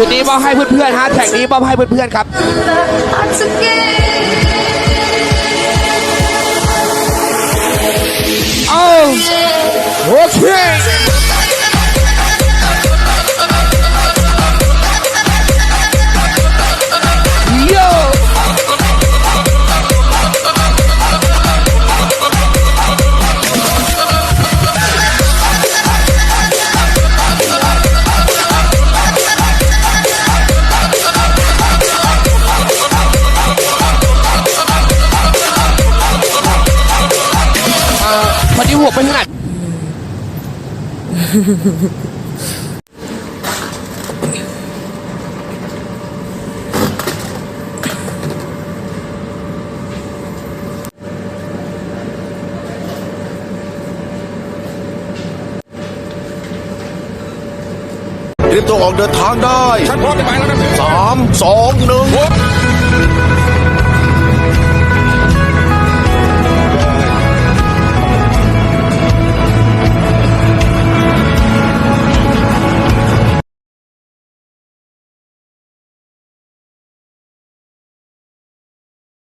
จุดนี้มอบให้เพื่อนๆฮะแท็กนี้มอบให้เพื่อนๆครับเอาโอเค พอดีหัวไปถนัดเตรียมตัวออกเดินทางได้ ฉันพร้อมจะไปแล้วนะสามสองหนึ่ง